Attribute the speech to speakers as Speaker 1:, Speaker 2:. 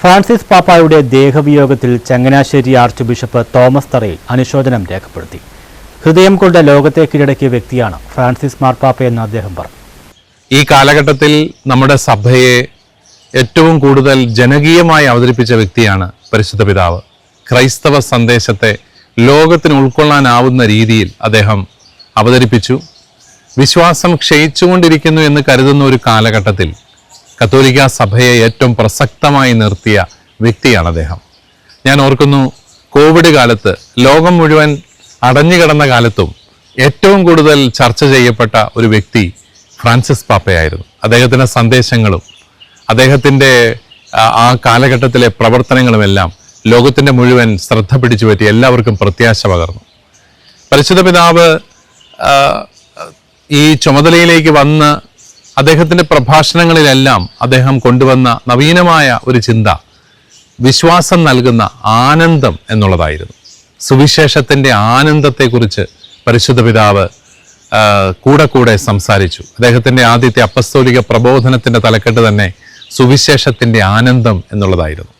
Speaker 1: Francis പാപ്പായുടെ ദേഹവിയോഗത്തിൽ Changanassery archbishop Thomas Tharayil അനുശോചനം രേഖപ്പെടുത്തി. ഹൃദയം കൊണ്ട് ലോകത്തെ കീഴടക്കിയ വ്യക്തിയാണ് ഫ്രാൻസിസ് മാർപ്പാപ്പയെന്ന് അദ്ദേഹം പറഞ്ഞു.
Speaker 2: ഈ കാലഘട്ടത്തിൽ നമ്മുടെ സഭയെ ഏറ്റവും കൂടുതൽ ജനകീയമായി അവതരിപ്പിച്ച വ്യക്തിയാണ് പരിശുദ്ധ പിതാവ്. ക്രൈസ്തവ സന്ദേശത്തെ ലോകത്തിന് ഉൾക്കൊള്ളാനാവുന്ന രീതിയിൽ അദ്ദേഹം അവതരിപ്പിച്ചു. വിശ്വാസം ക്ഷയിച്ചുകൊണ്ടിരിക്കുന്നു എന്ന് കരുതുന്ന ഒരു കാലഘട്ടത്തിൽ കത്തോലിക്ക സഭയെ ഏറ്റവും പ്രസക്തമായി നിർത്തിയ വ്യക്തിയാണ് അദ്ദേഹം. ഞാൻ ഓർക്കുന്നു കോവിഡ് കാലത്ത് ലോകം മുഴുവൻ അടഞ്ഞുകിടന്ന കാലത്തും ഏറ്റവും കൂടുതൽ ചർച്ച ചെയ്യപ്പെട്ട ഒരു വ്യക്തി ഫ്രാൻസിസ് പാപ്പയായിരുന്നു. അദ്ദേഹത്തിന്റെ സന്ദേശങ്ങളും അദ്ദേഹത്തിന്റെ ആ- കാലഘട്ടത്തിലെ പ്രവർത്തനങ്ങളുമെല്ലാം ലോകത്തിന്റെ മുഴുവൻ ശ്രദ്ധ പിടിച്ചു പറ്റി എല്ലാവർക്കും പ്രത്യാശ പകർന്നു. പരിശുദ്ധ പിതാവ് ഈ ചുമതലയിലേക്ക് വന്ന് അദ്ദേഹത്തിന്റെ പ്രഭാഷണങ്ങളിലെല്ലാം അദ്ദേഹം കൊണ്ടുവന്ന നവീനമായ ഒരു ചിന്ത വിശ്വാസം നൽകുന്ന ആനന്ദം എന്നുള്ളതായിരുന്നു. സുവിശേഷത്തിന്റെ ആനന്ദത്തെക്കുറിച്ച് പരിശുദ്ധ പിതാവ് കൂടെ കൂടെ സംസാരിച്ചു. അദ്ദേഹത്തിന്റെ ആദ്യത്തെ അപ്പസ്തോലിക പ്രബോധനത്തിന്റെ തലക്കെട്ട് തന്നെ സുവിശേഷത്തിന്റെ ആനന്ദം എന്നുള്ളതായിരുന്നു.